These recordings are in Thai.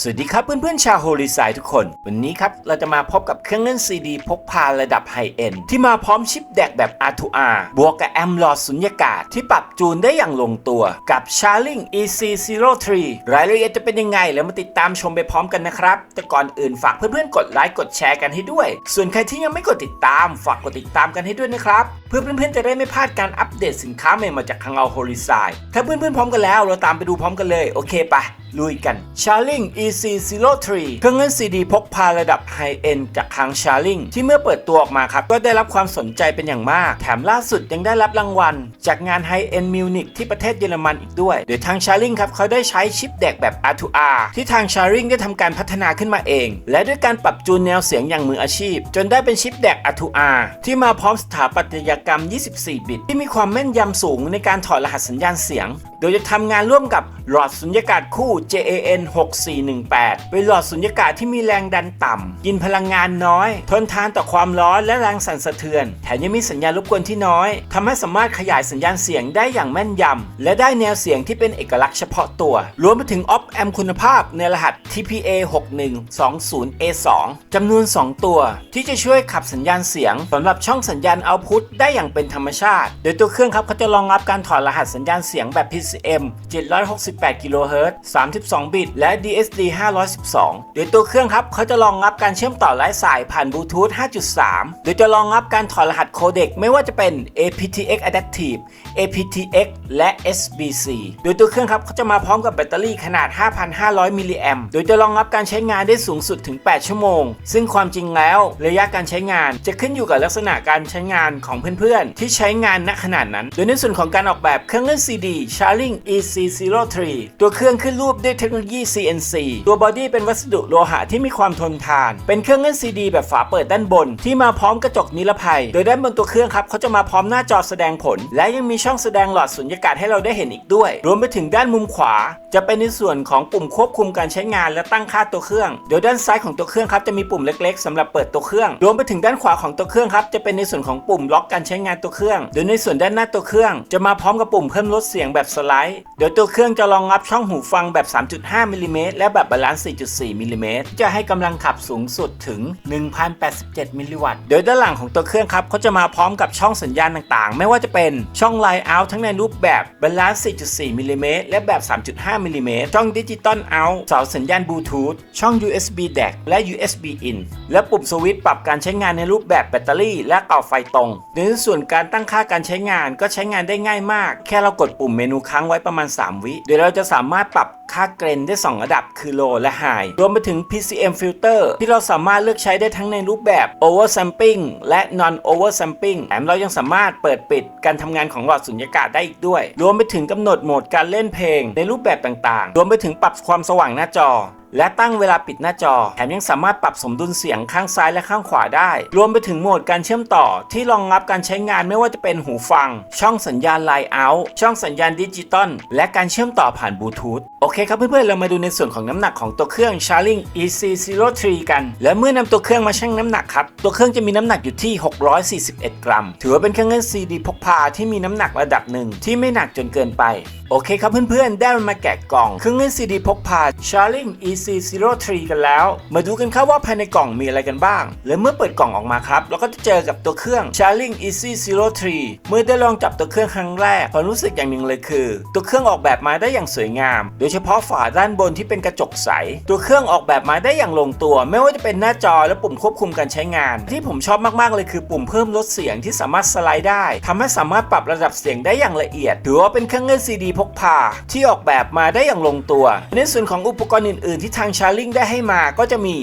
สวัสดีครับเพื่อนๆชาวโฮลิไซทุกคน วันนี้ครับ เราจะมาพบกับเครื่องเล่นซีดีพกพาระดับไฮเอ็นที่มาพร้อมชิปแดกแบบ R2R บวกกับแอมลอดสุญญากาศที่ปรับจูนได้อย่างลงตัว กับ Charling EC03 รายละเอียดจะเป็นยังไง แล้วมาติดตามชมไปพร้อมกันนะครับ แต่ก่อนอื่นฝากเพื่อนๆกดไลค์กดแชร์กันให้ด้วย ส่วนใครที่ยังไม่กดติดตามฝากกดติดตามกันให้ด้วยนะครับเพื่อเพื่อนๆจะได้ไม่พลาดการอัปเดตสินค้าใหม่ๆจากทางเราโฮลิไซถ้าเพื่อนๆพร้อมกันแล้ว เราตามไปดูพร้อมกันเลยโอเคปะ ลุยกัน Charling EC03 เครื่องเล่นซีดีพกพาระดับไฮเอ็นจากทาง Charling ที่เมื่อเปิดตัวออกมาครับ ก็ได้รับความสนใจเป็นอย่างมาก แถมล่าสุดยังได้รับรางวัล จากงานไฮเอ็นมิวนิกที่ประเทศเยอรมันอีกด้วยโดยทาง Charling ครับเขาได้ใช้ชิปแดกแบบ R2R ที่ทาง Charling ได้ทำการพัฒนาขึ้นมาเอง และด้วยการปรับจูนแนวเสียงอย่างมืออาชีพ จนได้เป็นชิปแดก R2R ที่มาพร้อมสถาปัตยกรรม 24 บิต ที่มีความแม่นยำสูงในการถอดรหัสสัญญาณเสียงโดยจะทำงานร่วมกับหลอดสุญญากาศคู่ JAN 6418 เป็นหลอดสุญญากาศที่มีแรงดันต่ำ กินพลังงานน้อย ทนทานต่อความร้อนและแรงสั่นสะเทือน แถมยังมีสัญญาณรบกวนที่น้อย ทำให้สามารถขยายสัญญาณเสียงได้อย่างแม่นยำ และได้แนวเสียงที่เป็นเอกลักษณ์เฉพาะตัว รวมไปถึงออฟแอมคุณภาพในรหัส TPA 6120A2 จำนวน 2 ตัว ที่จะช่วยขับสัญญาณเสียงสำหรับช่องสัญญาณเอาพุตได้อย่างเป็นธรรมชาติ โดยตัวเครื่องครับเขาจะรองรับการถอดรหัสสัญญาณเสียงแบบ PCM 768กิโลเฮิรตซ์32 บิต และ DSD 512 โดยตัวเครื่องครับเขาจะรองรับการเชื่อมต่อไร้สายผ่านบลูทูธ 5.3 โดยจะรองรับการถอดรหัสโคเด็กไม่ว่าจะเป็น aptX Adaptive aptX และ SBC โดยตัวเครื่องครับเขาจะมาพร้อมกับแบตเตอรี่ขนาด 5,500 มิลลิแอมโดยจะรองรับการใช้งานได้สูงสุดถึง 8 ชั่วโมง ซึ่งความจริงแล้วระยะการใช้งานจะขึ้นอยู่กับลักษณะการใช้งานของเพื่อนๆ ที่ใช้งานณขนาดนั้น โดยในส่วนของการออกแบบเครื่องเล่น CD Charling EC03 ตัวเครื่องขึ้นรูปด้วยเทคโนโลยี CNC ตัวบอดี้เป็นวัสดุโลหะที่มีความทนทาน เป็นเครื่องเล่น CD แบบฝาเปิดด้านบน ที่มาพร้อมกระจกนิรภัย โดยด้านบนตัวเครื่องครับเขาจะมาพร้อมหน้าจอแสดงผล และยังมีช่องแสดงหลอดสุญญากาศให้เราได้เห็นอีกด้วย รวมไปถึงด้านมุมขวา จะเป็นในส่วนของปุ่มควบคุมการใช้งานและตั้งค่าตัวเครื่อง โดยด้านซ้ายของตัวเครื่องครับจะมีปุ่มเล็กๆสำหรับเปิดตัวเครื่อง รวมไปถึงด้านขวาของตัวเครื่องครับจะเป็นในส่วนของปุ่มล็อกการใช้งานตัวเครื่อง โดยในส่วนด้านหน้าตัวเครื่อง จะมาพร้อมกับปุ่มเพิ่มลดเสียงแบบสไลด์ โดยตัวเครื่องจะรองรับช่องหูฟังแบบ 3.5มิลลิเมตรและแบบบาลานซ์ 4.4มิลลิเมตรจะให้กำลังขับสูงสุดถึง 1,087มิลลิวัตต์ โดยด้านหลังของตัวเครื่องครับเขาจะมาพร้อมกับช่องสัญญาณต่างๆ ไม่ว่าจะเป็นช่องไลน์เอาทั้งในรูปแบบบาลานซ์ 4.4มิลลิเมตรและแบบ 3.5มิลลิเมตรช่องดิจิตอลเอาเสาสัญญาณบลูทูธช่อง USB DAC และ USB in และปุ่มสวิตช์ปรับการใช้งานในรูปแบบแบตเตอรี่ และต่อไฟตรงในส่วนการตั้งค่าการใช้งานก็ใช้งานได้ง่ายมาก แค่เรากดปุ่มเมนูค้างไว้ประมาณ 3 วิ โดยเราจะสามารถปรับค่าเกรนได้ 2 ระดับคือ low และ high รวมไปถึง PCM filter ที่เราสามารถเลือกใช้ได้ทั้งในรูปแบบ oversampling และ non oversampling แถมเรายังสามารถเปิดปิดการทำงานของหลอดสุญญากาศได้อีกด้วย รวมไปถึงกำหนดโหมดการเล่นเพลงในรูปแบบต่างๆ รวมไปถึงปรับความสว่างหน้าจอ และตั้งเวลาปิดหน้าจอ แถมยังสามารถปรับสมดุลเสียงข้างซ้ายและข้างขวาได้ รวมไปถึงโหมดการเชื่อมต่อ ที่รองรับการใช้งานไม่ว่าจะเป็นหูฟัง ช่องสัญญาณไลน์เอาท์ช่องสัญญาณดิจิตอลและการเชื่อมต่อผ่านบลูทูธโอเคครับเพื่อนๆเรามาดูในส่วนของน้ำหนักของตัวเครื่อง Charling EC03 กัน และเมื่อนำตัวเครื่องมาชั่งน้ำหนักครับตัวเครื่องจะมีน้ำหนักอยู่ที่ 641 กรัม ถือว่าเป็นเครื่องเล่น CD พกพาที่มีน้ำหนักระดับหนึ่งที่ไม่หนักจนเกินไปโอเคครับเพื่อนๆ ได้มาแกะกล่องเครื่องเล่น CD พกพา Charling EC03 กันแล้ว มาดูกันครับว่าภายในกล่องมีอะไรกันบ้าง และเมื่อเปิดกล่องออกมาครับ เราก็จะเจอกับตัวเครื่อง Charling EC03 เมื่อได้ลองจับตัวเครื่องครั้งแรกความรู้สึกอย่างหนึ่งเลยคือ ตัวเครื่องออกแบบมาได้อย่างสวยงาม โดยเฉพาะฝาด้านบนที่เป็นกระจกใส ตัวเครื่องออกแบบมาได้อย่างลงตัว ไม่ว่าจะเป็นหน้าจอและปุ่มควบคุมการใช้งาน ที่ผมชอบมากๆเลยคือปุ่มเพิ่มลดเสียงที่สามารถสไลด์ได้ทำให้สามารถปรับระดับเสียงได้อย่างละเอียดถือว่าเป็นเครื่องเล่นซีดีพกพา ที่ออกแบบมาได้อย่างลงตัว ในส่วนของอุปกรณ์อื่น ๆ ที่ทาง Charling ได้ให้มาก็จะมี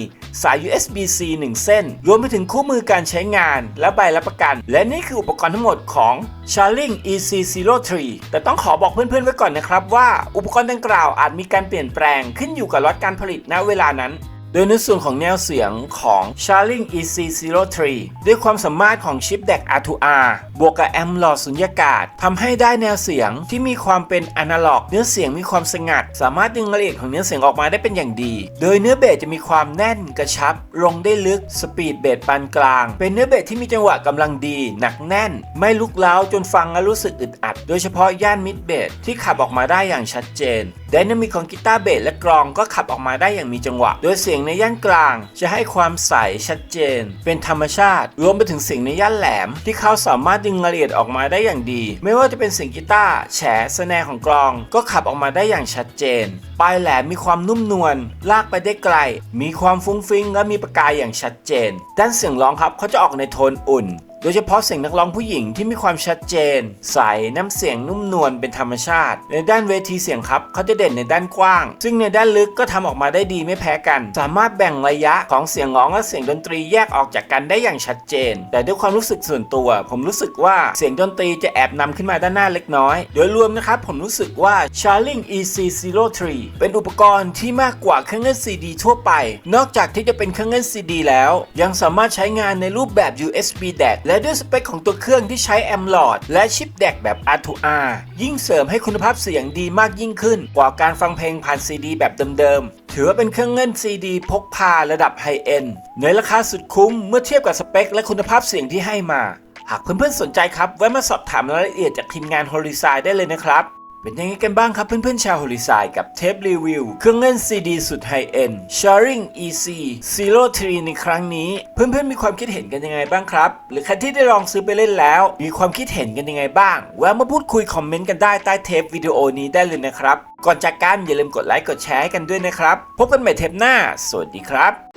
สาย USB-C 1 เส้น รวมไปถึงคู่มือการใช้งาน และใบรับประกัน และนี่คืออุปกรณ์ทั้งหมดของ Charling EC03 แต่ต้องขอบอกเพื่อนๆไว้ก่อนนะครับว่า อุปกรณ์ดังกล่าวอาจมีการเปลี่ยนแปลงขึ้นอยู่กับล็อตการผลิตณเวลานั้น โดยในส่วนของแนวเสียงของ s h a r l i n g EC03 ด้วยความสามารถของชิปแดก R2R บวกกับแอมหลอดสุญญากาศทำให้ได้แนวเสียงที่มีความเป็นอนาล็อก เนื้อเสียงมีความสงัด สามารถดึงรายละเอียดของเนื้อเสียงออกมาได้เป็นอย่างดี โดยเนื้อเบสจะมีความแน่นกระชับ ลงได้ลึกสปีดเบสปานกลาง เป็นเนื้อเบสที่มีจังหวะกำลังดี หนักแน่น ไม่ลุกเล้าจนฟังแล้วรู้สึกอึดอัด โดยเฉพาะย่านมิดเบสที่ขับออกมาได้อย่างชัดเจนไดนามิกของกีตาร์เบสและกลองก็ขับออกมาได้อย่างมีจังหวะ โดยเสียงในย่านกลาง จะให้ความใสชัดเจน เป็นธรรมชาติ รวมไปถึงเสียงในย่านแหลม ที่เขาสามารถดึงรายละเอียดออกมาได้อย่างดี ไม่ว่าจะเป็นเสียงกีตาร์แฉสแนของกลอง ก็ขับออกมาได้อย่างชัดเจน ปลายแหลมมีความนุ่มนวลลากไปได้ไกล มีความฟุ้งฟิ้งและมีประกายอย่างชัดเจน ด้านเสียงร้องครับเขาจะออกในโทนอุ่น โดยเฉพาะเสียงนักร้องผู้หญิงที่มีความชัดเจน ใสน้ำเสียงนุ่มนวลเป็นธรรมชาติ ในด้านเวทีเสียงครับเขาจะเด่นในด้านกว้าง ซึ่งในด้านลึกก็ทำออกมาได้ดีไม่แพ้กัน สามารถแบ่งระยะของเสียงร้องและเสียงดนตรีแยกออกจากกันได้อย่างชัดเจน แต่ด้วยความรู้สึกส่วนตัว ผมรู้สึกว่าเสียงดนตรีจะแอบนำขึ้นมาด้านหน้าเล็กน้อย โดยรวมนะครับผมรู้สึกว่า Charling EC03 เป็นอุปกรณ์ที่มากกว่าเครื่องเล่น CD ทั่วไป นอกจากที่จะเป็นเครื่องเล่น CD แล้ว ยังสามารถใช้งานในรูปแบบ USB DAC และและด้วยสเปคของตัวเครื่องที่ใช้แอมหลอดและชิปแดกแบบ R2R ยิ่งเสริมให้คุณภาพเสียงดีมากยิ่งขึ้น กว่าการฟังเพลงผ่านซีดีแบบเดิมๆ ถือว่าเป็นเครื่องเล่น CD พกพาระดับไฮเอนด์ในราคาสุดคุ้มเมื่อเทียบกับสเปคและคุณภาพเสียงที่ให้มา หากเพื่อนๆสนใจครับแวะมาสอบถามรายละเอียดจากทีมงาน h o r i z o n ได้เลยนะครับ เป็นยังไงกันบ้างครับเพื่อนๆชาว h o r i z o n กับเทปรีวิว เครื่องเล่น CD สุดไฮเอ็นด์ Sharing EC 03ในครั้งนี้ เพื่อนๆมีความคิดเห็นกันยังไงบ้างครับ หรือใครที่ได้ลองซื้อไปเล่นแล้ว มีความคิดเห็นกันยังไงบ้างแวะมาพูดคุยคอมเมนต์กันได้ใต้เทปวิดีโอนี้ได้เลยนะครับ ก่อนจากกันอย่าลืมกดไลค์กดแชร์ให้กันด้วยนะครับ พบกันใหม่เทปหน้า สวัสดีครับ